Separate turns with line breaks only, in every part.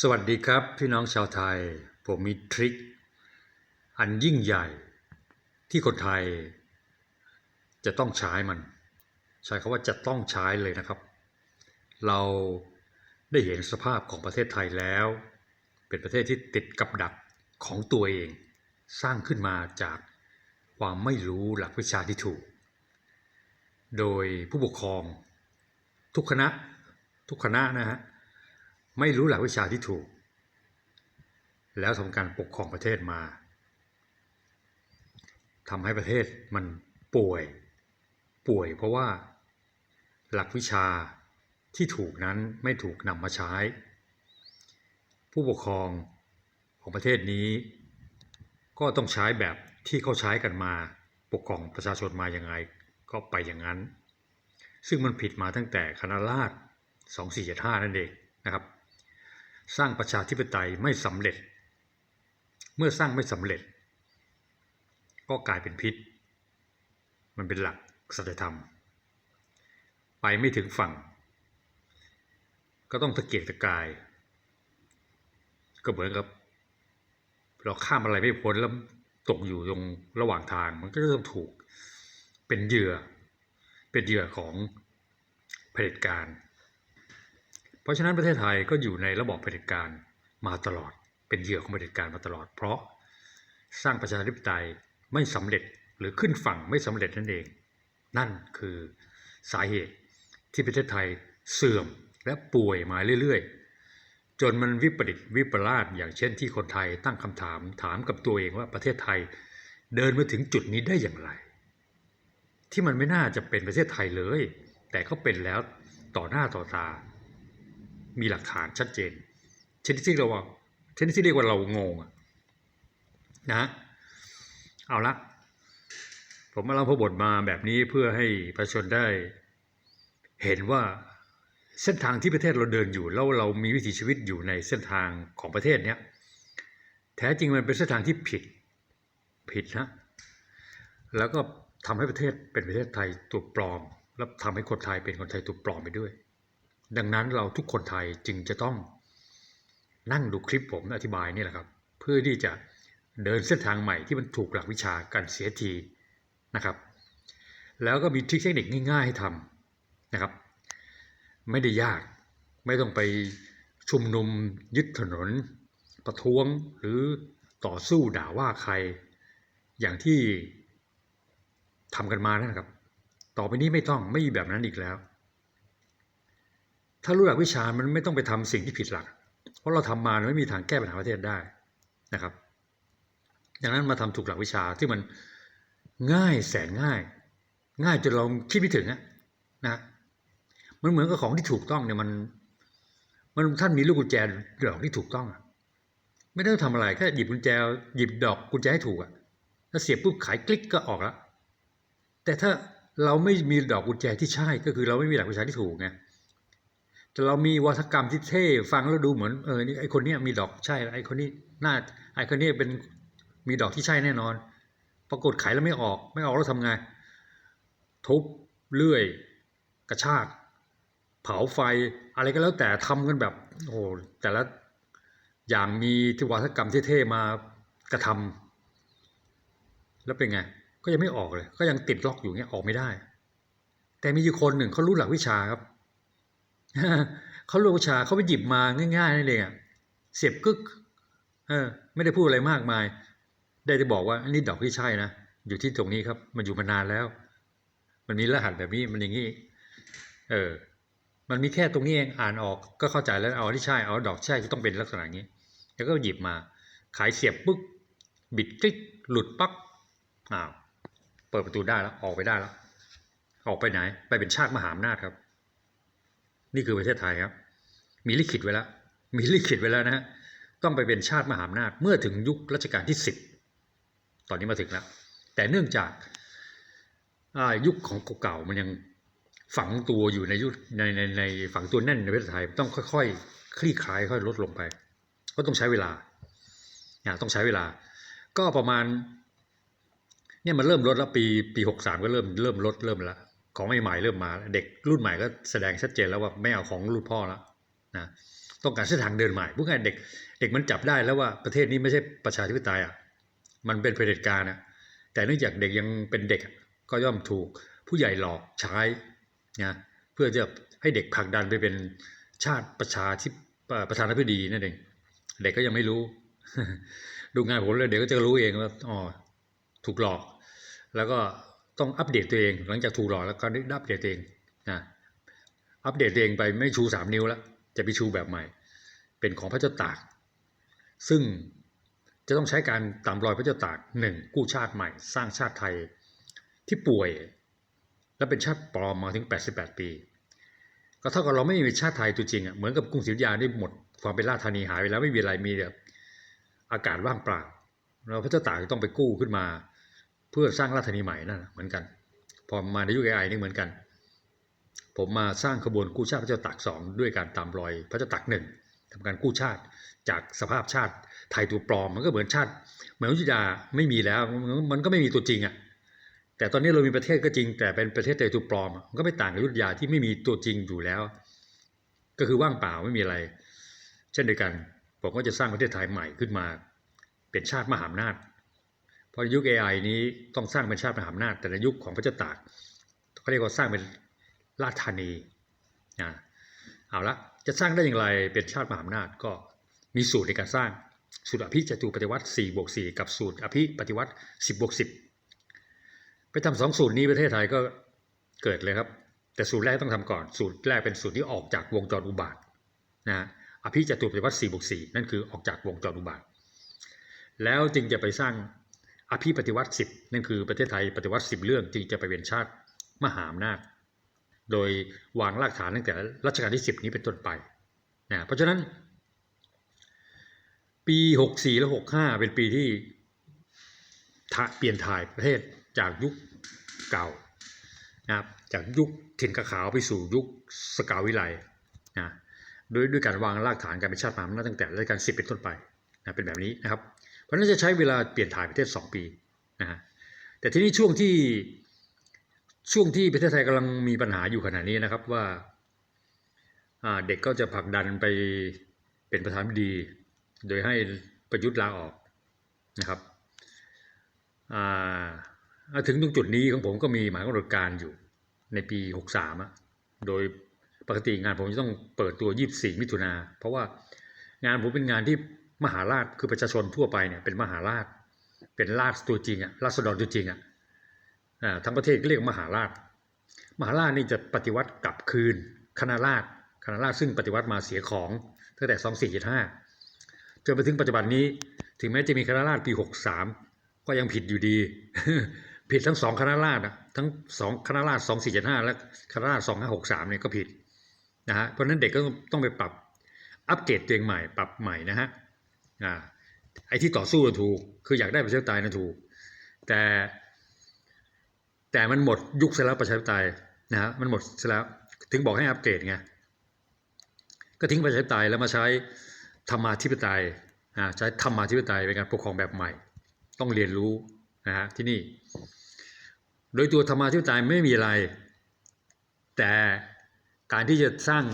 สวัสดีครับพี่น้องชาวไทย ผมมีทริคอันยิ่งใหญ่ที่คนไทย จะต้องใช้มัน ใช้คำว่าจะต้องใช้เลยนะครับ เราได้เห็นสภาพของประเทศไทยแล้ว เป็นประเทศที่ติดกับดักของตัวเอง สร้างขึ้นมาจากความไม่รู้หลักวิชาที่ถูก โดยผู้ปกครอง ทุกคณะทุกคณะนะฮะ ไม่รู้หลักวิชาที่ถูก แล้วทำการปกครองประเทศมาทำให้ประเทศมันป่วย ป่วยเพราะว่า หลักวิชาที่ถูกนั้นไม่ถูกนำมาใช้ ผู้ปกครองของประเทศนี้ ก็ต้องใช้แบบที่เขาใช้กันมาปกครองประชาชนมาอย่างไง ก็ไปอย่างนั้น ซึ่งมันผิดมาตั้งแต่คณะราษฎร2475นั่นเองนะครับ สร้างประชาธิปไตยไม่สำเร็จ เมื่อสร้างไม่สำเร็จ ก็กลายเป็นพิษ มันเป็นหลักสัจธรรม ไปไม่ถึงฝั่ง ก็ต้องตะเกียกตะกาย ก็เหมือนกับ เราข้ามอะไรไม่พ้นแล้วตกอยู่ตรงระหว่างทาง มันก็เริ่มถูกเป็นเหยื่อ เป็นเหยื่อของเผด็จการ เพราะฉะนั้นประเทศไทยก็อยู่ในระบอบเผด็จการมาตลอด เป็นเหยื่อของเผด็จการมาตลอด เพราะสร้างประชาธิปไตยไม่สำเร็จหรือขึ้นฝั่งไม่สำเร็จนั่นเอง นั่นคือสาเหตุที่ประเทศไทยเสื่อมและป่วยมาเรื่อยๆ จนมันวิปริตวิปลาสอย่างเช่นที่คนไทยตั้งคำถามถามกับตัวเองว่าประเทศไทยเดินมาถึงจุดนี้ได้อย่างไร ที่มันไม่น่าจะเป็นประเทศไทยเลย แต่ก็เป็นแล้วต่อหน้าต่อตา มีหลักฐานชัดเจนชนิดที่เราว่าชนิดที่เรียกว่าเรางงอะนะเอาละผมมาเล่าพระบทมาแบบนี้เพื่อให้ประชาชนได้ เห็นว่าเส้นทางที่ประเทศเราเดินอยู่แล้วเรามีวิถีชีวิตอยู่ในเส้นทางของประเทศเนี้ยแท้จริงมันเป็นเส้นทางที่ผิดผิดนะแล้วก็ทำให้ประเทศเป็นประเทศไทยตัวปลอม แล้วทำให้คนไทยเป็นคนไทยตัวปลอมไปด้วย ดังนั้นเราทุกคนไทยจึงจะต้องนั่งดูคลิปผมอธิบายนี่แหละครับ เพื่อที่จะเดินเส้นทางใหม่ที่มันถูกหลักวิชากันเสียทีนะครับ แล้วก็มีทริคเทคนิคง่าย ๆ ให้ทำนะครับ ไม่ได้ยากไม่ต้องไปชุมนุมยึดถนน ประท้วงหรือต่อสู้ด่าว่าใคร อย่างที่ทำกันมานั่นนะครับ ต่อไปนี้ไม่ต้องไม่มีแบบนั้นอีกแล้ว ถ้ารู้หลักวิชามันไม่ต้องไปทำสิ่งที่ผิดหลัก เพราะเราทำมาไม่มีทางแก้ปัญหาประเทศได้นะครับ ดังนั้นมาทำถูกหลักวิชาที่มันง่ายแสนง่าย ง่ายจนเราคิดไม่ถึงอะนะมันเหมือนกับของที่ถูกต้องเนี่ยมัน มันท่านมีลูกกุญแจดอกที่ถูกต้องไม่ต้องทำอะไรแค่หยิบกุญแจหยิบดอกกุญแจให้ถูกอะแล้วเสียบปุ๊บขายคลิกก็ออกแล้วแต่ถ้าเราไม่มีดอกกุญแจที่ใช่ก็คือเราไม่มีหลักวิชาที่ถูกไง เรามีวัฒกรรมที่เท่ฟังแล้วดูเหมือนเออนี่ไอคนนี้มีดอกใช่ไอคนนี้หน้าไอคนนี้เป็นมีดอกที่ใช่แน่นอน ปรากฏขายแล้วไม่ออกไม่ออกแล้วทำไง ทุบเลื่อย กระชาก เผาไฟอะไรก็แล้วแต่ทำกันแบบ โอ้แต่ละอย่างมีที่วัฒกรรมเท่ๆมากระทำแล้วเป็นไง ก็ยังไม่ออกเลย ก็ยังติดล็อกอยู่เงี้ยออกไม่ได้ แต่มีอยู่คนหนึ่งเขารู้หลักวิชาครับ เขารู้วิชาเขาไปหยิบมาง่ายๆนั่นเองอะเสียบกึกเออ ไม่ได้พูดอะไรมากมาย ได้แต่บอกว่าอันนี้ดอกที่ใช่นะอยู่ที่ตรงนี้ครับ มันอยู่มานานแล้ว มันมีรหัสแบบนี้มันอย่างนี้เออ มันมีแค่ตรงนี้เองอ่านออกก็เข้าใจแล้วเอาที่ใช่เอาดอกใช่จะต้องเป็นลักษณะนี้ แล้วก็หยิบมา ขายเสียบปึ๊กบิดคลิกหลุดปั๊บอ้าวเปิดประตูได้แล้วออกไปได้แล้วออกไปไหน ไปเป็นชาติมหาอำนาจครับ นี่คือประเทศไทยครับ มีลิขิตไว้แล้ว มีลิขิตไว้แล้วนะฮะต้องไปเป็นชาติมหาอำนาจเมื่อถึงยุครัชกาลที่สิบตอนนี้มาถึงแล้ว แต่เนื่องจากยุคของเก่าๆมันยังฝังตัวอยู่ในยุคในในในฝังตัวแน่นในประเทศไทยต้องค่อยๆ คลี่คลายค่อยลดลงไป ก็ต้องใช้เวลาต้องใช้เวลา ก็ประมาณเนี่ยมันเริ่มลดแล้วปีปีหกสามก็เริ่มเริ่มลดเริ่มแล้ว ของใหม่ๆเริ่มมา เด็กรุ่นใหม่ก็แสดงชัดเจนแล้วว่าไม่เอาของรุ่นพ่อแล้วนะต้องการเส้นทางเดินใหม่ผู้ง่ายเด็กเด็กมันจับได้แล้วว่าประเทศนี้ไม่ใช่ประชาธิปไตยอะมันเป็นเผด็จการอะแต่เนื่องจากเด็กยังเป็นเด็กก็ย่อมถูกผู้ใหญ่หลอกใช้นะเพื่อจะให้เด็กผลักดันไปเป็นชาติประชาธิปประธานาธิบดีนั่นเองเด็กก็ยังไม่รู้ ดูงานผมเลยเด็กก็จะรู้เองว่าอ๋อถูกหลอก แล้วก็ ต้องอัปเดตตัวเอง หลังจากถูกหลอกแล้วก็ได้อัปเดตตัวเองนะอัปเดตตัวเองไปไม่ชูสามนิ้วแล้วจะไปชูแบบใหม่ เป็นของพระเจ้าตาก ซึ่งจะต้องใช้การตามรอยพระเจ้าตากหนึ่งกู้ชาติใหม่ สร้างชาติไทยที่ป่วย และเป็นชาติปลอมมาถึง 88 ปี ก็เท่ากับเราไม่มีชาติไทยตัวจริงอะเหมือนกับกรุงศรีอยุธยาได้หมดความเป็นราชธานีหายไปแล้วไม่มีอะไรมีแบบอากาศว่างเปล่าเราพระเจ้าตากต้องไปกู้ขึ้นมา เพื่อสร้างราชธานีใหม่นั่นนะเหมือนกัน พอมาในยุคไอนี่เหมือนกัน ผมมาสร้างขบวนกู้ชาติพระเจ้าตากสองด้วยการตามรอยพระเจ้าตากหนึ่งทำการกู้ชาติจากสภาพชาติไทยตัวปลอมมันก็เหมือนชาติเหมือนยุธยาไม่มีแล้วมันก็ไม่มีตัวจริงอะแต่ตอนนี้เรามีประเทศก็จริง แต่เป็นประเทศไทยตัวปลอมมันก็ไม่ต่างกับยุธยาที่ไม่มีตัวจริงอยู่แล้ว ก็คือว่างเปล่าไม่มีอะไร เช่นเดียวกันผมก็จะสร้างประเทศไทยใหม่ขึ้นมา เป็นชาติมหาอำนาจ เพราะยุค AI นี้ต้องสร้างเป็นชาติมหาอำนาจแต่ในยุคของพระเจ้าตากเขาเรียกว่าสร้างเป็นราชธานีนะเอาละจะสร้างได้อย่างไรเป็นชาติมหาอำนาจก็มีสูตรในการสร้างสูตรอภิจตุปฏิวัติ4บวก4กับสูตรอภิปฏิวัติ 10บวก10 ไปทำสองสูตรนี้ประเทศไทยก็เกิดเลยครับ แต่สูตรแรกต้องทำก่อน สูตรแรกเป็นสูตรที่ออกจากวงจรอุบาทนะอภิจตุปฏิวัติ4บวก4นั่นคือออกจากวงจรอุบาทแล้วจึงจะไปสร้าง อภิปฏิวัติ10นั่นคือประเทศไทยปฏิวัติ10เรื่องจึงจะไปเป็นชาติมหาอำนาจ โดยวางรากฐานตั้งแต่รัชกาลที่10นี้เป็นต้นไปนะเพราะฉะนั้น ปี64และ65เป็นปีที่ทะเปลี่ยนถ่ายประเทศจากยุคเก่านะครับจากยุคถิ่นกระขาวไปสู่ยุคสกาวิไลนะโดยด้วยการวางรากฐานการเป็นชาติมหาอำนาจตั้งแต่รัชกาล10เป็นต้นไปนะเป็นแบบนี้นะครับ ราะนั้นจะใช้เวลาเปลี่ยนถ่ายประเทศ 2 ปีนะฮะแต่ทีนี้ช่วงที่ช่วงที่ประเทศไทยกำลังมีปัญหาอยู่ขณะนี้นะครับว่าเด็กก็จะผลักดันไปเป็นประธานาธิบดี โดยให้ประยุทธ์ลาออกนะครับถึงตรงจุดนี้ของผมก็มีหมายกำหนดการอยู่ในปี 63อะโดยปกติงานผมจะต้องเปิดตัว 24 มิถุนาเพราะว่างานผมเป็นงานที่ มหาราชคือประชาชนทั่วไปเนี่ยเป็นมหาราช เป็นราชตัวจริงอะราษฎรตัวจริงอะอ่าทั้งประเทศก็เรียกมหาราช มหาราชนี่จะปฏิวัติกลับคืนคณะราษฎรคณะราษฎรซึ่งปฏิวัติมาเสียของตั้งแต่2475จนไปถึงปัจจุบันนี้ ถึงแม้จะมีคณะราษฎรปี 63 ก็ยังผิดอยู่ดี ผิดทั้งสองคณะราษฎรทั้งสองคณะราษฎร2475 และคณะราษฎร2563เนี่ยก็ผิดนะฮะเพราะฉะนั้นเด็กก็ต้องไปปรับอัปเกรดตัวเองใหม่ปรับใหม่นะฮะ อ่าไอ้ที่ต่อสู้นะถูก คืออยากได้ประชาธิปไตยนะถูก แต่แต่มันหมดยุคเสร็จแล้วประชาธิปไตยนะฮะมันหมดเสร็จแล้ว ถึงบอกให้อัปเกรดไงก็ทิ้งประชาธิปไตยแล้วมาใช้ธรรมาธิปไตยอ่าใช้ธรรมาธิปไตยเป็นการปกครองแบบใหม่ ต้องเรียนรู้นะฮะที่นี่ โดยตัวธรรมาธิปไตยไม่มีอะไร แต่การที่จะสร้าง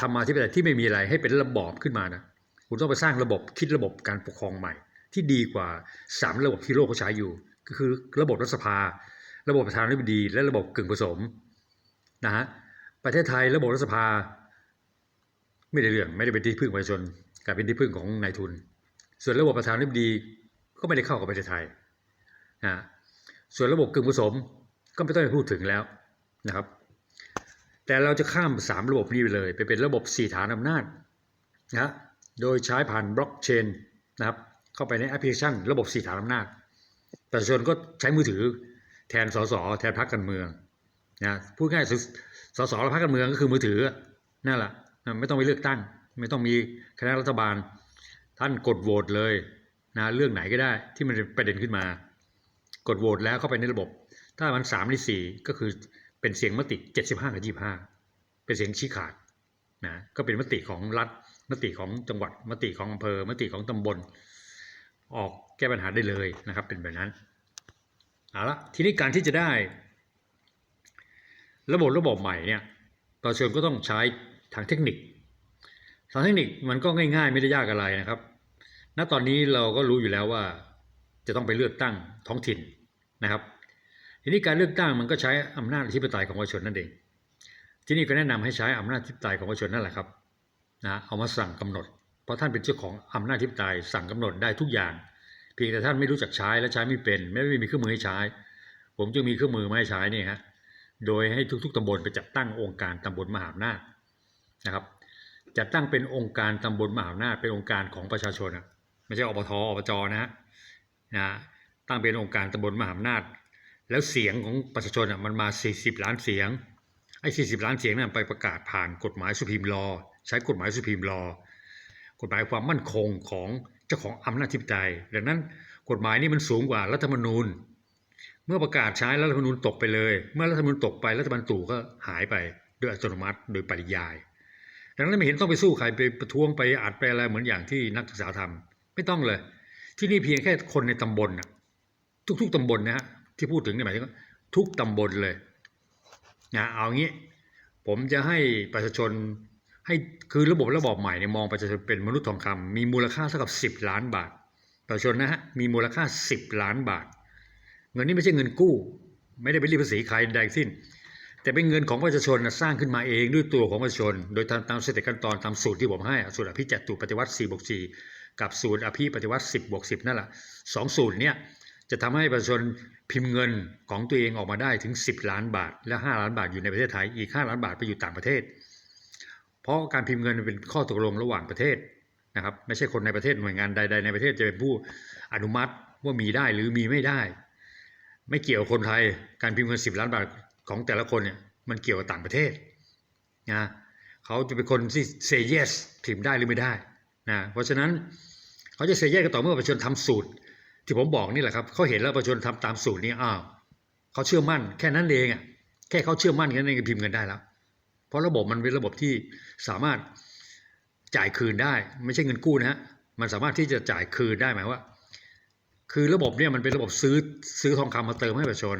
ธรรมาธิปไตยที่ไม่มีอะไรให้เป็นระบอบขึ้นมานะ คุณต้องไปสร้างระบบคิดระบบการปกครองใหม่ ที่ดีกว่าสามระบบที่โลกเขาใช้อยู่ ก็คือระบบรัฐสภา ระบบประธานาธิบดีและระบบกึ่งผสมนะฮะประเทศไทยระบบรัฐสภา ไม่ได้เรื่องไม่ได้เป็นที่พึ่งประชาชนกลายเป็นที่พึ่งของนายทุน ส่วนระบบประธานาธิบดีก็ไม่ได้เข้ากับประเทศไทยนะส่วนระบบกึ่งผสมก็ไม่ต้องพูดถึงแล้วนะครับ แต่เราจะข้ามสามระบบนี้ไปเลย ไปเป็นระบบสี่ฐานอำนาจนะ โดยใช้ผ่านบล็อกเชนนะครับเข้าไปในแอปพลิเคชัน ระบบสี่ฐานอำนาจประชาชนก็ใช้มือถือแทนสสแทนพรรคการเมืองนะพูดง่ายสสสและพรรคการเมืองก็คือมือถือนั่นแหละไม่ต้องไปเลือกตั้ง ไม่ต้องมีคณะรัฐบาล ท่านกดโหวตเลยนะเรื่องไหนก็ได้ที่มันเป็นประเด็นขึ้นมา กดโหวตแล้วเข้าไปในระบบ ถ้ามันสามในสี่ก็คือเป็นเสียงมติเจ็ดสิบห้ากับยี่ห้าเป็นเสียงชี้ขาดนะก็เป็นมติของรัฐ มติของจังหวัดมติของอำเภอมติของตำบล ออกแก้ปัญหาได้เลยนะครับ เป็นแบบนั้นเอาละทีนี้การที่จะได้ ระบบระบบใหม่เนี่ยประชาชนก็ต้องใช้ทางเทคนิค ทางเทคนิคมันก็ง่ายๆ ไม่ได้ยากอะไรนะครับ ณตอนนี้เราก็รู้อยู่แล้วว่าจะต้องไปเลือกตั้งท้องถิ่นนะครับ ทีนี้การเลือกตั้งมันก็ใช้อำนาจอธิปไตยของประชาชนนั่นเอง ที่นี่ก็แนะนำให้ใช้อำนาจอธิปไตยของประชาชนนั่นแหละครับ นะเอามาสั่งกำหนด เพราะท่านเป็นเจ้าของอำนาจอธิปไตยสั่งกำหนดได้ทุกอย่าง เพียงแต่ท่านไม่รู้จักใช้และใช้ไม่เป็น ไม่มีเครื่องมือให้ใช้ ผมจึงมีเครื่องมือมาให้ใช้นี่ฮะโดยให้ทุกๆตำบลไปจัดตั้งองค์การตำบลมหาอำนาจนะครับจัดตั้งเป็นองค์การตำบลมหาอำนาจเป็นองค์การของประชาชนอะไม่ใช่อบทอบจนะฮะนะตั้งเป็นองค์การตำบลมหาอำนาจ แล้วเสียงของประชาชนอะมันมา 40 ล้านเสียงไอ้40 ล้านเสียงนั้นไปประกาศผ่านกฎหมายสุพีมลอ ใช้กฎหมายสุพีมลอกฎหมายความมั่นคงของเจ้าของอำนาจอธิปไตยดังนั้นกฎหมายนี้มันสูงกว่ารัฐธรรมนูญ เมื่อประกาศใช้แล้วรัฐธรรมนูญตกไปเลย เมื่อรัฐธรรมนูญตกไปรัฐบาลตู่ก็หายไปโดยอัตโนมัติโดยปริยาย ดังนั้นไม่เห็นต้องไปสู้ใครไปประท้วงไปอัดไปอะไรเหมือนอย่างที่นักศึกษาทำไม่ต้องเลย ที่นี่เพียงแค่คนในตำบลนะทุก ๆตำบลนะฮะที่พูดถึงเนี่หมายถึงทุกตำบลเลยนะเอางี้ผมจะให้ประชาชน ให้คือระบบระบอบใหม่เนี่ยมองประชาชนเป็นมนุษย์ทองคำมีมูลค่าเท่ากับ 10 ล้านบาท ประชาชนนะฮะมีมูลค่า 10 ล้านบาท เงินนี้ไม่ใช่เงินกู้ ไม่ได้ไปรีดภาษีใครใดทั้งสิ้น แต่เป็นเงินของประชาชนนะสร้างขึ้นมาเองด้วยตัวของประชาชน โดยตามตามสเต็ปขั้นตอนตามสูตรที่ผมให้สูตรอภิจัตุปฏิวัติ4บวก4กับสูตรอภิปฏิวัติ 10บวก10 นั่นแหละสองสูตรเนี้ยจะทำให้ประชาชนพิมพ์เงินของตัวเองออกมาได้ถึง 10 ล้านบาท และ 5 ล้านบาทอยู่ในประเทศไทยอีก 5 ล้านบาทไปอยู่ต่างประเทศ เพราะการพิมพ์เงินเป็นข้อตกลงระหว่างประเทศนะครับ ไม่ใช่คนในประเทศหน่วยงานใด ๆ ในประเทศจะเป็นผู้อนุมัติว่ามีได้หรือมีไม่ได้ ไม่เกี่ยวคนไทยการพิมพ์เงิน10ล้านบาทของแต่ละคนเนี่ยมันเกี่ยวกับต่างประเทศนะเขาจะเป็นคนที่ say yes พิมพ์ได้หรือไม่ได้นะเพราะฉะนั้นเขาจะ say yes ก็ต่อเมื่อประชาชนทำสูตร ที่ผมบอกนี่แหละครับเขาเห็นแล้วประชาชนทำตามสูตรนี้อ้าวเขาเชื่อมั่นแค่นั้นเองอะแค่เขาเชื่อมั่นแค่นั้นเองก็พิมพ์เงินได้แล้ว เพราะระบบมันเป็นระบบที่สามารถจ่ายคืนได้ ไม่ใช่เงินกู้นะฮะมันสามารถที่จะจ่ายคืนได้หมายว่า คือระบบเนี่ยมันเป็นระบบซื้อซื้อทองคำมาเติมให้ประชาชน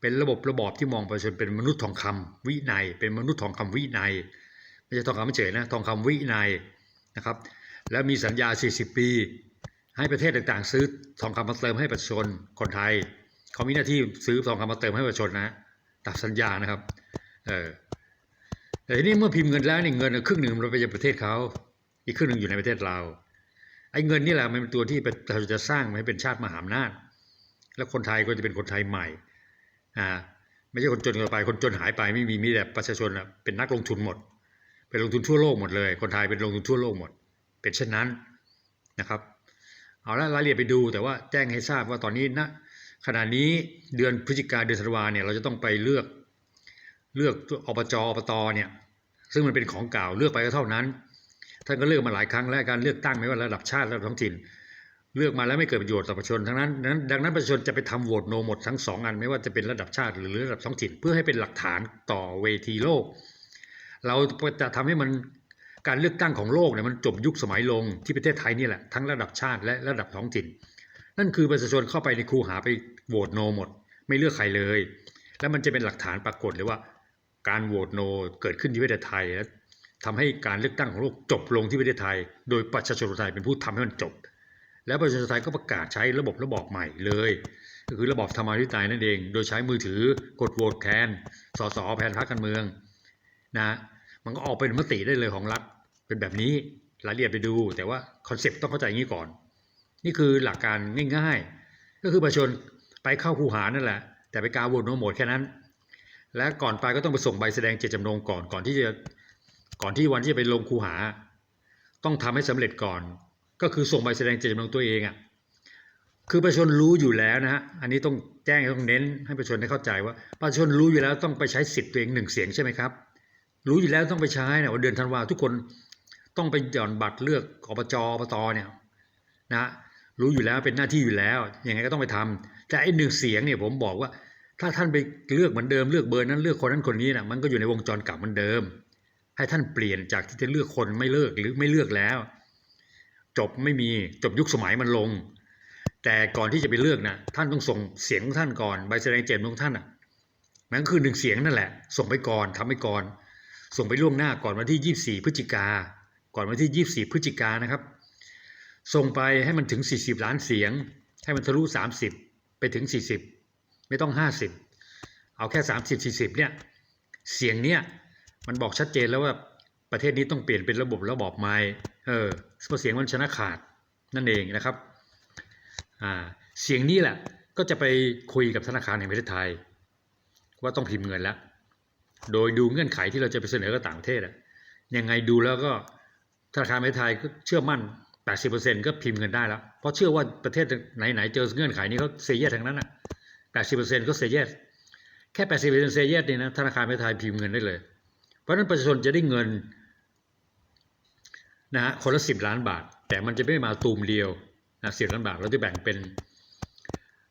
เป็นระบบระบอบที่มองประชาชนเป็นมนุษย์ทองคำวินัย เป็นมนุษย์ทองคำวินัยไม่ใช่ทองคำเฉยนะทองคำวินัยนะครับ แล้วมีสัญญา 40 ปี ให้ประเทศต่างๆ ซื้อทองคำมาเติมให้ประชาชนคนไทยเขามีหน้าที่ซื้อทองคำมาเติมให้ประชาชนนะตามสัญญานะครับ เออ แต่ทีนี้เมื่อพิมพ์เงินแล้วนี่เงินครึ่งหนึ่งมันไปยังประเทศเขาอีกครึ่งหนึ่งอยู่ในประเทศเราไอ้เงินนี่แหละมันเป็นตัวที่เราจะสร้างให้เป็นชาติมหาอำนาจ แล้วคนไทยก็จะเป็นคนไทยใหม่อ่าไม่ใช่คนจนกันไปคนจนหายไปไม่มีมีแต่ประชาชนอะเป็นนักลงทุนหมด เป็นลงทุนทั่วโลกหมดเลย คนไทยเป็นลงทุนทั่วโลกหมด เป็นเช่นนั้นนะครับ เอาละรายละเอียดไปดูแต่ว่าแจ้งให้ทราบว่าตอนนี้ณขณะนี้เดือนพฤศจิกาเดือนธันวาเนี่ยเราจะต้องไปเลือก เลือกอบจอบตเนี่ยซึ่งมันเป็นของเก่าเลือกไปก็เท่านั้นท่านก็เลือกมาหลายครั้งแล้วการเลือกตั้งไม่ว่าระดับชาติระดับท้องถิ่น เลือกมาแล้วไม่เกิดประโยชน์ต่อประชาชนทั้งนั้นดังนั้นดังนั้นประชาชนจะไปทำโหวตโนหมดทั้งสองอันไม่ว่าจะเป็นระดับชาติหรือระดับท้องถิ่น เพื่อให้เป็นหลักฐานต่อเวทีโลก เราจะทำให้มันการเลือกตั้งของโลกเนี่ยมันจบยุคสมัยลงที่ประเทศไทยนี่แหละทั้งระดับชาติและระดับท้องถิ่น นั่นคือประชาชนเข้าไปในคูหาไปโหวตโนหมด ไม่เลือกใครเลย แล้วมันจะเป็นหลักฐานปรากฏเลยว่า การโหวตโนเกิดขึ้นที่ประเทศไทยและทำให้การเลือกตั้งของโลกจบลงที่ประเทศไทย โดยประชาชนไทยเป็นผู้ทำให้มันจบ แล้วประชาชนไทยก็ประกาศใช้ระบบระบอบใหม่เลย ก็คือระบอบธรรมาธิปไตยนั่นเอง โดยใช้มือถือกดโหวตแทนสสแทนพรรคการเมืองนะมันก็ออกเป็นมติได้เลยของรัฐเป็นแบบนี้รายละเอียดไปดู แต่ว่าคอนเซ็ปต์ต้องเข้าใจอย่างนี้ก่อน นี่คือหลักการง่าย ๆ ก็คือประชาชนไปเข้าคูหานั่นแหละ แต่ไปกาโหวตโนโหมดแค่นั้น และก่อนไปก็ต้องไปส่งใบแสดงเจตจำนงก่อนก่อนที่จะก่อนที่วันที่จะไปลงคูหา ต้องทำให้สำเร็จก่อน ก็คือส่งใบแสดงเจตจำนงตัวเองอะคือประชาชนรู้อยู่แล้วนะฮะอันนี้ต้องแจ้งต้องเน้นให้ประชาชนได้เข้าใจว่าประชาชนรู้อยู่แล้วต้องไปใช้สิทธิ์ตัวเองหนึ่งเสียงใช่ไหมครับ รู้อยู่แล้วต้องไปใช้เนี่ยวันเดือนธันวาทุกคนต้องไปหย่อนบัตรเลือกอบจอบตเนี่ยนะรู้อยู่แล้วเป็นหน้าที่อยู่แล้วยังไงก็ต้องไปทำแต่ไอ้หนึ่งเสียงเนี่ยผมบอกว่า ถ้าท่านไปเลือกเหมือนเดิมเลือกเบอร์นั้นเลือกคนนั้นคนนี้นะมันก็อยู่ในวงจรเก่าเหมือนเดิม ให้ท่านเปลี่ยนจากที่จะเลือกคนไม่เลิกหรือไม่เลือกแล้ว จบไม่มีจบยุคสมัยมันลง แต่ก่อนที่จะไปเลือกนะท่านต้องส่งเสียงของท่านก่อนใบแสดงเจตจำนงของท่านอะมันคือหนึ่งเสียงนั่นแหละ ส่งไปก่อนทำไปก่อน ส่งไปล่วงหน้าก่อนวันที่ 24 พฤศจิกา ก่อนวันที่ 24 พฤศจิกานนะครับ ส่งไปให้มันถึง 40 ล้านเสียง ให้มันทะลุ 30 ไปถึง 40 ไม่ต้อง50เอาแค่30 40เนี่ยเสียงเนี่ยมันบอกชัดเจนแล้วว่าประเทศนี้ต้องเปลี่ยนเป็นระบบระบอบไม้เออเพราะเสียงมันชนะขาดนั่นเองนะครับอ่าเสียงนี้แหละก็จะไปคุยกับธนาคารแห่งประเทศไทย ว่าต้องพิมพ์เงินแล้ว โดยดูเงื่อนไขที่เราจะไปเสนอกับต่างประเทศอะยังไงดูแล้วก็ธนาคารแห่งประเทศไทยก็เชื่อมั่น 80%ก็พิมพ์เงินได้แล้ว เพราะเชื่อว่าประเทศไหนๆเจอเงื่อนไขนี้เขาเซเยสทั้งนั้นอะ 80%ก็เซเยสแค่ 80%เซเยสเนี่ยนะธนาคารแห่งประเทศไทยพิมพ์เงินได้เลย เพราะนั้นประชาชนจะได้เงินนะฮะคนละ 10 ล้านบาท แต่มันจะไม่มาตูมเดียวนะสิล้านบาทเราจะแบ่งเป็น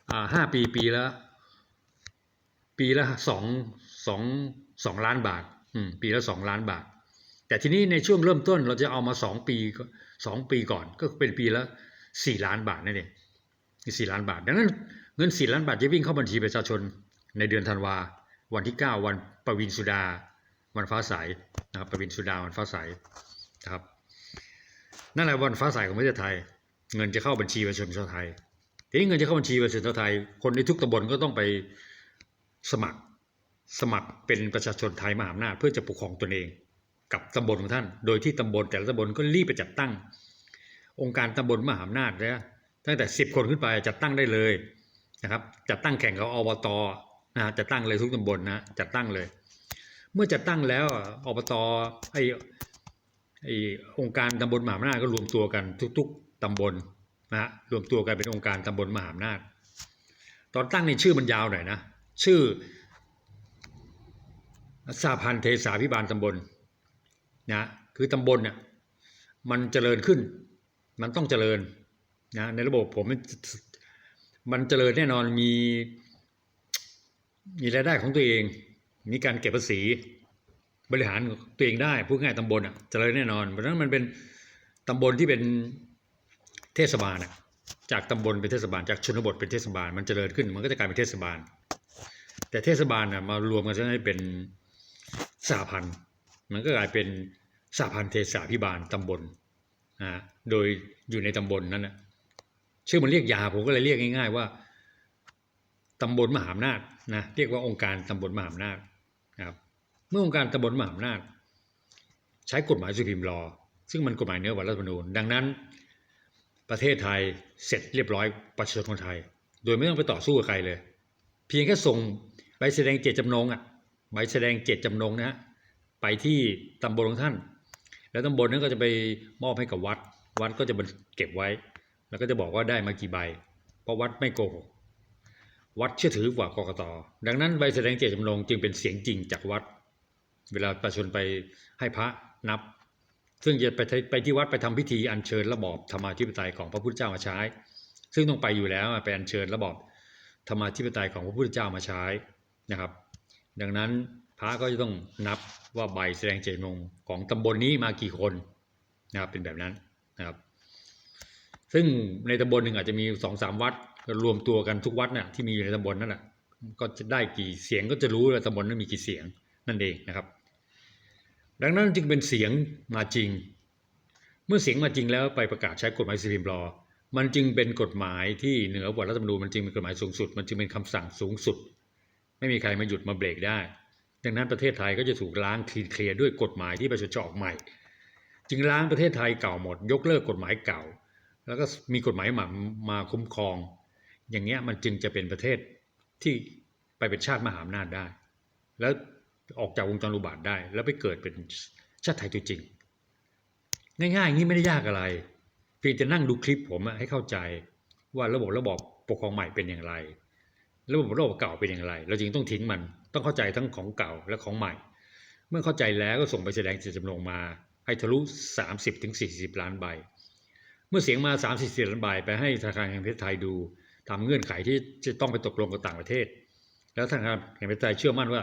อ่าห้าปีปีละปีละสองสองสองล้านบาทอืมปีละสองล้านบาท แต่ทีนี้ในช่วงเริ่มต้นเราจะเอามาสองปีสองปีก่อนก็เป็นปีละสี่ล้านบาทนั่นเองสี่ล้านบาท ดังนั้น เงินสี่ล้านบาทจะวิ่งเข้าบัญชีประชาชนในเดือนธันวา วันที่เก้าวันประวินสุดา วันฟ้าใสนะครับประวินสุดาวันฟ้าใสนะครับนั่นแหละวันฟ้าใสของประเทศไทย เงินจะเข้าบัญชีประชาชนชาวไทยทีนี้เงินจะเข้าบัญชีประชาชนชาวไทย คนในทุกตำบลก็ต้องไปสมัครสมัครเป็นประชาชนไทยมหาอำนาจเพื่อจะปกครองตนเอง กับตำบลของท่าน โดยที่ตำบลแต่ละตำบลก็รีบไปจัดตั้ง องค์การตำบลมหาอำนาจนะตั้งแต่สิบคนขึ้นไปจัดตั้งได้เลย นะครับจัดตั้งแข่งกับอบตนะจัดตั้งเลยทุกตำบลนะจัดตั้งเลย เมื่อจัดตั้งแล้วอบตไอไอองค์การตำบลมหาอำนาจก็รวมตัวกันทุก ๆตำบลนะฮะรวมตัวกันเป็นองค์การตำบลมหาอำนาจตอนตั้งในชื่อมันยาวหน่อยนะชื่อสาพันธ์เทสาพิบาลตำบลนะคือตำบลเนี่ยมันเจริญขึ้น มันต้องเจริญนะในระบบผม มันเจริญแน่นอนมี มีรายได้ของตัวเอง มีการเก็บภาษี บริหารตัวเองได้พูดง่ายตำบลอะเจริญแน่นอน เพราะฉะนั้นมันเป็นตำบลที่เป็นเทศบาลอะจากตำบลเป็นเทศบาลจากชนบทเป็นเทศบาล มันเจริญขึ้นมันก็จะกลายเป็นเทศบาล แต่เทศบาลน่ะมารวมกันจะให้เป็นสหพันธ์มันก็กลายเป็นสหพันธ์เทศาพิบาลตำบลนะโดยอยู่ในตำบลนั้นนะ ชื่อมันเรียกยาผมก็เลยเรียกง่าย ๆ ว่าตำบลมหาอำนาจนะเรียกว่าองค์การตำบลมหาอำนาจนะครับเมื่อองค์การตำบลมหาอำนาจ ใช้กฎหมายสุพิมพ์รอ ซึ่งมันกฎหมายเนื้อวัตรัฐธรรมนูญดังนั้น ประเทศไทยเสร็จเรียบร้อยประชาชนคนไทย โดยไม่ต้องไปต่อสู้กับใครเลย เพียงแค่ส่งใบแสดงเจตจำนงอะใบแสดงเจตจำนงนะฮะไปที่ตำบลของท่าน แล้วตำบลนั้นก็จะไปมอบให้กับวัด วัดก็จะเก็บไว้ แล้วก็จะบอกว่าได้มากี่ใบ เพราะวัดไม่โกหกวัดเชื่อถือกว่ากกตดังนั้นใบแสดงเจตจำนงจึงเป็นเสียงจริงจากวัด เวลาประชาชนไปให้พระนับ ซึ่งจะไปที่ไปที่วัดไปทำพิธีอัญเชิญระบอบธรรมาธิปไตยของพระพุทธเจ้ามาใช้ ซึ่งต้องไปอยู่แล้วไปอัญเชิญระบอบธรรมาธิปไตยของพระพุทธเจ้ามาใช้นะครับ ดังนั้นพระก็จะต้องนับว่าใบแสดงเจตจำนงของตำบลนี้มากี่คนนะครับเป็นแบบนั้นนะครับ ซึ่งในตำบลหนึ่งอาจจะมีสองสามวัดรวมตัวกันทุกวัดน่ะที่มีอยู่ในตำบลนั่นแหละก็จะได้กี่เสียงก็จะรู้ว่าตำบลนั้นมีกี่เสียงนั่นเองนะครับ ดังนั้นจึงเป็นเสียงมาจริง เมื่อเสียงมาจริงแล้วไปประกาศใช้กฎหมายสิริมรอมันจึงเป็นกฎหมายที่เหนือกว่ารัฐธรรมนูญมันจึงเป็นกฎหมายสูงสุด มันจึงเป็นคำสั่งสูงสุด ไม่มีใครมาหยุดมาเบรกได้ ดังนั้นประเทศไทยก็จะถูกล้างคลีนเคลียร์ด้วยกฎหมายที่ประชาชนออกใหม่ จึงล้างประเทศไทยเก่าหมด ยกเลิกกฎหมายเก่า แล้วก็มีกฎหมายใหม่มาคุ้มครอง อย่างเงี้ยมันจึงจะเป็นประเทศที่ไปเป็นชาติมหาอำนาจได้ แล้วออกจากวงจรอุบาทได้ แล้วไปเกิดเป็นชาติไทยตัวจริง ง่ายๆอย่างนี้ไม่ได้ยากอะไร เพียงจะนั่งดูคลิปผมอะให้เข้าใจว่าระบบระบอบปกครองใหม่เป็นอย่างไร ระบบระบบเก่าเป็นอย่างไร เราจึงต้องทิ้งมันต้องเข้าใจทั้งของเก่าและของใหม่ เมื่อเข้าใจแล้วก็ส่งไปแสดงเจตจำนงมา ให้ทะลุ 30ถึง40 ล้านใบ เมื่อเสียงมา 3 4 4ล้านใบไปให้ธนาคารแห่งประเทศไทยดูทำเงื่อนไขที่จะต้องไปตกลงกับต่างประเทศ แล้วธนาคารแห่งประเทศไทยเชื่อมั่นว่า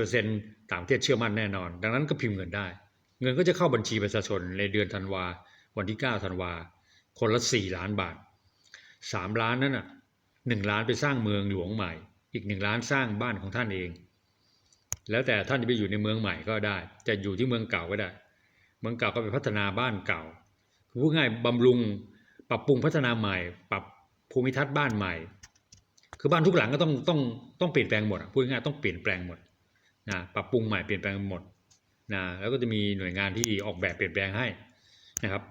80%ต่างประเทศเชื่อมั่นแน่นอน ดังนั้นก็พิมพ์เงินได้ เงินก็จะเข้าบัญชีประชาชนในเดือนธันวาวันที่ 9 ธันวา คนละ 4 ล้านบาท 3 ล้านนั้นน่ะ1ล้านไปสร้างเมืองหลวงใหม่ อีก 1 ล้านสร้างบ้านของท่านเอง แล้วแต่ท่านจะไปอยู่ในเมืองใหม่ก็ได้ จะอยู่ที่เมืองเก่าก็ได้ เมืองเก่าก็ไปพัฒนาบ้านเก่า พูดง่ายบำรุงปรับปรุงพัฒนาใหม่ ปรับภูมิทัศน์บ้านใหม่ คือบ้านทุกหลังก็ต้องต้องต้องเปลี่ยนแปลงหมดพูดง่ายต้องเปลี่ยนแปลงหมดนะปรับปรุงใหม่เปลี่ยนแปลงหมดนะแล้วก็จะมีหน่วยงานที่ออกแบบเปลี่ยนแปลงให้นะครับ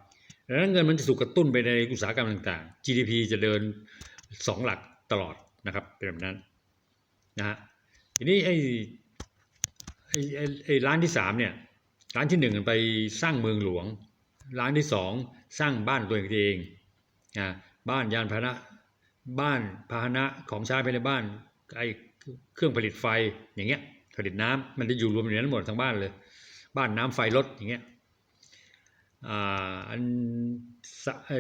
ดังนั้นเงินมันจะถูกกระตุ้นไปในอุตสาหกรรมต่างๆ GDP จะเดินสองหลักตลอดนะครับเป็นแบบนั้นนะฮะทีนี้ไอ้ไอ้ไอ้ไอ้ร้านที่สามเนี่ยร้านที่หนึ่งไปสร้างเมืองหลวง ร้านที่สองสร้างบ้านตัวเองนะบ้านยานพาหนะบ้านพาหนะของใช้ภายในบ้านไอเครื่องผลิตไฟอย่างเงี้ยผลิตน้ำมันจะอยู่รวมอยู่ในนั้นหมดทั้งบ้านเลย บ้านน้ำไฟรถอย่างเงี้ยอ่าอันไอ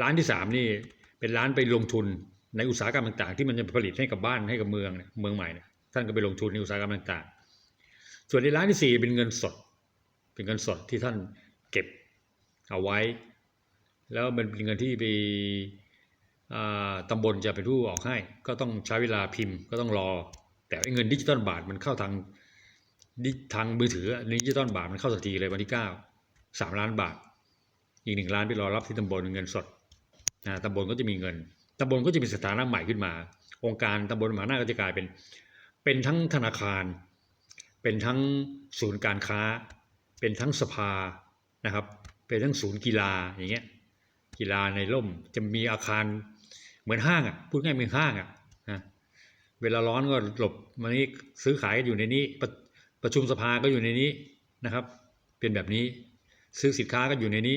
ร้านที่สามนี่เป็นร้านไปลงทุนในอุตสาหกรรมต่าง ๆ ที่มันจะผลิตให้กับบ้านให้กับเมืองเนี่ยเมืองใหม่เนี่ยท่านก็ไปลงทุนในอุตสาหกรรมต่าง ๆ ส่วนในร้านที่สี่เป็นเงินสด เป็นเงินสดที่ท่านเก็บ เอาไว้ แล้วมันเป็นเงินที่ไปตำบลจะเป็นผู้ออกให้ ก็ต้องใช้เวลาพิมพ์ก็ต้องรอ แต่ไอ้เงินดิจิตอลบาทมันเข้าทางดิทางมือถืออะดิจิตอลบาทมันเข้าทันทีเลยวันที่เก้าสามล้านบาท อีกหนึ่งล้านไปรอรับที่ตำบลเงินสดนะตำบลก็จะมีเงินตำบลก็จะมีสถานะใหม่ขึ้นมา องค์การตำบลมหาหน้าก็จะกลายเป็น เป็นทั้งธนาคาร เป็นทั้งศูนย์การค้า เป็นทั้งสภานะครับ เป็นทั้งศูนย์กีฬาอย่างเงี้ยกีฬาในร่มจะมีอาคารเหมือนห้างอะพูดง่ายเหมือนห้างอะนะเวลาร้อนก็หลบมานี้ซื้อขายกันอยู่ในนี้ประประชุมสภาก็อยู่ในนี้นะครับ เป็นแบบนี้ซื้อสินค้าก็อยู่ในนี้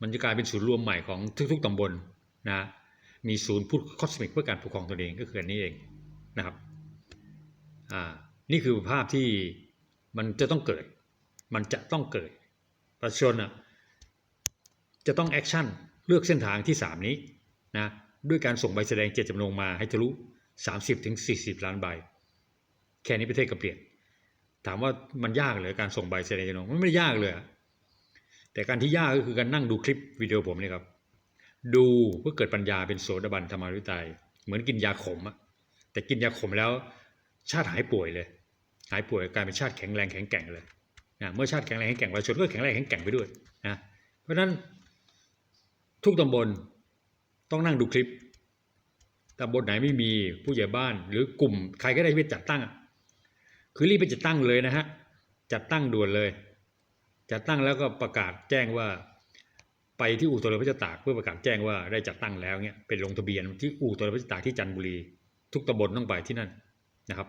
มันจะกลายเป็นศูนย์รวมใหม่ของทุกๆตำบลนะมีศูนย์พูดคอสมิกเพื่อการปกครองตนเองก็คืออันนี้เองนะครับอ่านี่คือภาพที่มันจะต้องเกิด มันจะต้องเกิดประชาชนอะ จะต้องแอคชั่นเลือกเส้นทางที่ 3 นี้นะด้วยการส่งใบแสดงเจตจำนงมาให้ทะลุ 30ถึง40 ล้านใบ แค่นี้ประเทศก็เปลี่ยน ถามว่ามันยากเลยการส่งใบแสดงเจตจำนงมันไม่ได้ยากเลย แต่การที่ยากก็คือการนั่งดูคลิปวิดีโอผมนี่ครับ ดูเพื่อเกิดปัญญาเป็นโสดาบันธรรมาวิตัยเหมือนกินยาขมอะแต่กินยาขมแล้วชาติหายป่วยเลย หายป่วยกลายเป็นชาติแข็งแรงแข็งแกร่งเลยนะเมื่อชาติแข็งแรงแข็งแกร่งประชาชนก็แข็งแรงแข็งแกร่งไปด้วยนะเพราะฉะนั้น ทุกตำบลต้องนั่งดูคลิปตำบลไหนไม่มีผู้ใหญ่บ้าน หรือกลุ่มใครก็ได้ไปจัดตั้ง คือรีบไปจัดตั้งเลยนะฮะจัดตั้งด่วนเลย จัดตั้งแล้วก็ประกาศแจ้งว่า ไปที่อู่ตัวเรือพระเจ้าตากเพื่อประกาศแจ้งว่าได้จัดตั้งแล้วเนี่ยเป็นลงทะเบียนที่อู่ตัวเรือพระเจ้าตากที่จันทบุรี ทุกตำบลต้องไปที่นั่นนะครับ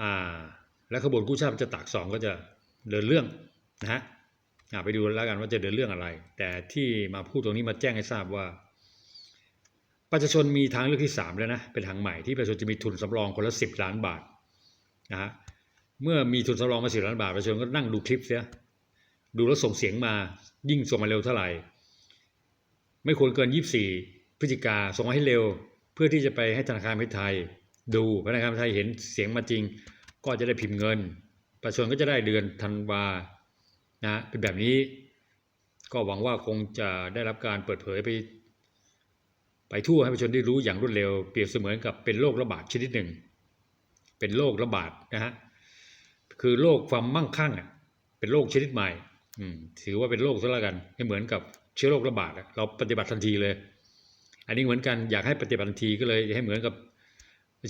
อ่าและขบวนกู้ชาติพระเจ้าตากสองก็จะเดินเรื่องนะฮะ ไปดูแล้วกันว่าจะเดินเรื่องอะไร แต่ที่มาพูดตรงนี้มาแจ้งให้ทราบว่า ประชาชนมีทางเลือกที่สามแล้วนะ เป็นทางใหม่ที่ประชาชนจะมีทุนสำรองคนละสิบล้านบาทนะฮะ เมื่อมีทุนสำรองมาสิบล้านบาทประชาชนก็นั่งดูคลิปเสีย ดูแล้วส่งเสียงมายิ่งส่งมาเร็วเท่าไหร่ ไม่ควรเกินยี่สี่พฤศจิกาส่งมาให้เร็ว เพื่อที่จะไปให้ธนาคารไทย ดูธนาคารไทยเห็นเสียงมาจริง ก็จะได้พิมพ์เงิน ประชาชนก็จะได้เดือนธันวา นะเป็นแบบนี้ก็หวังว่าคงจะได้รับการเปิดเผยไป ไปทั่วให้ประชาชนได้รู้อย่างรวดเร็วเปรียบเสมือนกับเป็นโรคระบาดชนิดหนึ่ง เป็นโรคระบาดนะฮะคือโรคความมั่งคั่งอะเป็นโรคชนิดใหม่อืมถือว่าเป็นโรคซะแล้วกันให้เหมือนกับเชื้อโรคระบาดเราปฏิบัติทันทีเลย อันนี้เหมือนกันอยากให้ปฏิบัติทันทีก็เลยให้เหมือนกับ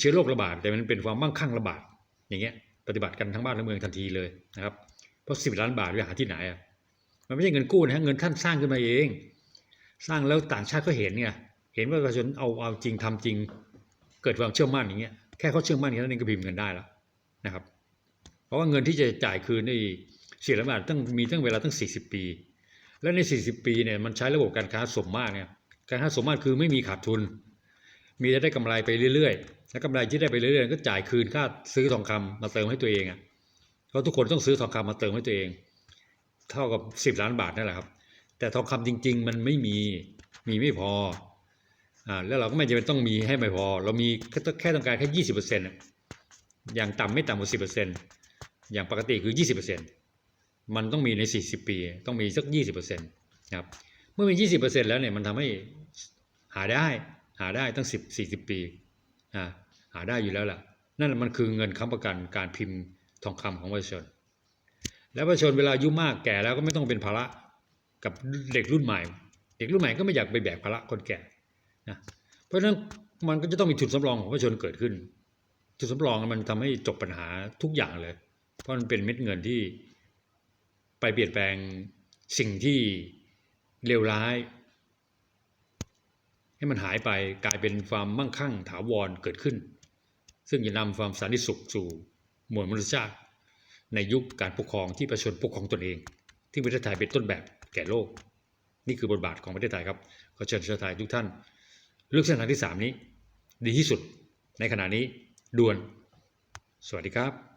เชื้อโรคระบาดแต่มันเป็นความมั่งคั่งระบาดอย่างเงี้ยปฏิบัติกันทั้งบ้านทั้งเมืองทันทีเลยนะครับ ราะสิบล้านบาทไปหาที่ไหนอะมันไม่ใช่เงินกู้นะ เงินท่านสร้างขึ้นมาเอง สร้างแล้วต่างชาติก็เห็นไงเห็นว่าประชาชนเอาเอาจริงทำจริง เกิดความเชื่อมั่นอย่างเงี้ยแค่เขาเชื่อมั่นแค่นั้นเองก็พิมพ์เงินได้แล้วนะครับ เพราะว่าเงินที่จะจ่ายคืนในสี่ล้านบาทต้องมีตั้งเวลาตั้ง 40 ปี แล้วใน 40 ปีเนี่ยมันใช้ระบบการค้าสมมาตรเนี่ยการค้าสมมาตรคือไม่มีขาดทุน มีแต่ได้กำไรไปเรื่อยๆ แล้วกำไรที่ได้ไปเรื่อยๆ ก็จ่ายคืนค่าซื้อทองคำมาเติมให้ตัวเองอะ พราะทุกคนต้องซื้อทองคำมาเติมให้ตัวเอง เท่ากับสิบล้านบาทนั่นแหละครับ แต่ทองคำจริง ๆ มันไม่มีมีไม่พออ่าแล้วเราก็ไม่จำเป็นต้องมีให้ไม่พอ เรามีแค่แค่ต้องการแค่ยี่สิบเปอร์เซ็นต์อย่างต่ำไม่ต่ำกว่าสิบเปอร์เซ็นต์อย่างปกติคือยี่สิบเปอร์เซ็นต์มันต้องมีในสี่สิบปี ต้องมีสักยี่สิบเปอร์เซ็นต์นะครับเมื่อมียี่สิบเปอร์เซ็นต์แล้วเนี่ยมันทำให้หาได้หาได้ตั้งสิบสี่สิบปีอ่าหาได้อยู่แล้วล่ะนั่นมันคือเงินค้ำประกันการพิมพ์ ทองคำของประชาชน แล้วประชาชนเวลาอายุมากแก่แล้วก็ไม่ต้องเป็นภาระกับเด็กรุ่นใหม่ เด็กรุ่นใหม่ก็ไม่อยากไปแบกภาระคนแก่นะเพราะฉะนั้นมันก็จะต้องมีทุนสำรองของประชาชนเกิดขึ้น ทุนสำรองมันทำให้จบปัญหาทุกอย่างเลย เพราะมันเป็นเม็ดเงินที่ไปเปลี่ยนแปลงสิ่งที่เลวร้าย ให้มันหายไปกลายเป็นความมั่งคั่งถาวรเกิดขึ้น ซึ่งจะนำความสันติสุขสู่ มวลมนุษยชาติ ในยุคการปกครองที่ประชาชนปกครองตนเอง ที่ประเทศไทยเป็นต้นแบบแก่โลก นี่คือบทบาทของประเทศไทยครับขอเชิญชาวไทยทุกท่าน เลือกเส้นทางที่ 3 นี้ ดีที่สุดในขณะนี้ด่วน สวัสดีครับ